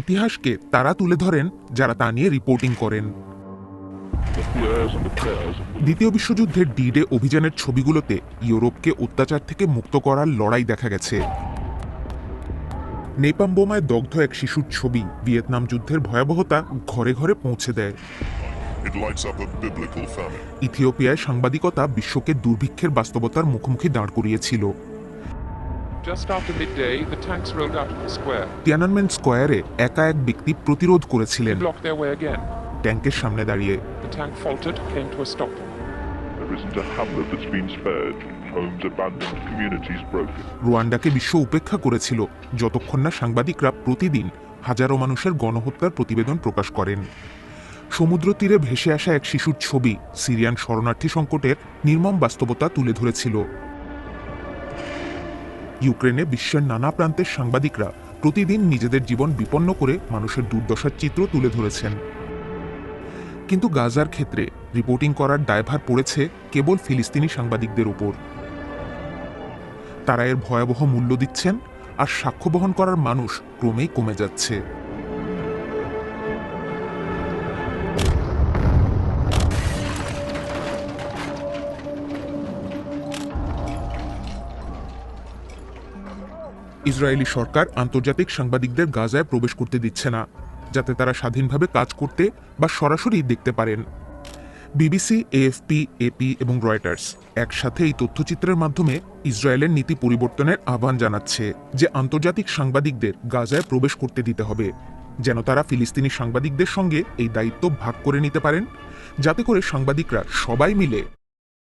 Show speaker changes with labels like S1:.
S1: ইতিহাসকে তারা তুলে ধরেন, যারা তা নিয়ে রিপোর্টিং করেন। দ্বিতীয় বিশ্বযুদ্ধের ডিডে অভিযানের ছবিগুলোতে ইউরোপকে অত্যাচার থেকে মুক্ত করার লড়াই দেখা গেছে। নেপাম বোমায় দগ্ধ এক শিশুর ছবি ভিয়েতনাম যুদ্ধের ভয়াবহতা ঘরে ঘরে পৌঁছে দেয়. ইথিওপিয়ায় সাংবাদিকতা বিশ্বকে দুর্ভিক্ষের বাস্তবতার মুখোমুখি দাঁড় করিয়েছিল। তিয়ানানমেন স্কোয়ারে একা এক ব্যক্তি প্রতিরোধ করেছিলেন ট্যাঙ্কের সামনে দাঁড়িয়ে
S2: The tank faltered, came to a stop.
S3: There isn't a hamlet that's been spared. Homes abandoned, communities broken.
S1: রুয়ান্ডাকে বিশ্ব উপেক্ষা করেছিল যতক্ষণ না সাংবাদিকরা প্রতিদিন হাজারো মানুষের গণহত্যার প্রতিবেদন প্রকাশ করেন সমুদ্র তীরে ভেসে আসা এক শিশুর ছবি সিরিয়ান শরণার্থী সংকটের নির্মম বাস্তবতা তুলে ধরেছিল ইউক্রেনে বিশ্বের নানা প্রান্তের সাংবাদিকরা প্রতিদিন নিজেদের জীবন বিপন্ন করে মানুষের দুর্দশার চিত্র তুলে ধরেছেন। কিন্তু গাজার ক্ষেত্রে রিপোর্টিং করার দায়ভার পড়েছে কেবল ফিলিস্তিনি সাংবাদিকদের উপর তারা এর ভয়াবহ মূল্য দিচ্ছেন আর সাক্ষ্য বহন করার মানুষ ক্রমেই কমে যাচ্ছে। ইসরায়েলি সরকার আন্তর্জাতিক সাংবাদিকদের গাজায় প্রবেশ করতে দিচ্ছে না, যাতে তারা স্বাধীনভাবে কাজ করতে বা সরাসরি দেখতে পারেন। বিবিসি, এএফপি, এপি এবং রয়টার্স একসাথে এই তথ্যচিত্রের মাধ্যমে ইসরায়েলের নীতি পরিবর্তনের আহ্বান জানাচ্ছে যে আন্তর্জাতিক সাংবাদিকদের গাজায় প্রবেশ করতে দিতে হবে, যেন তারা ফিলিস্তিনি সাংবাদিকদের সঙ্গে এই দায়িত্ব ভাগ করে নিতে পারেন, যাতে করে সাংবাদিকরা সবাই মিলে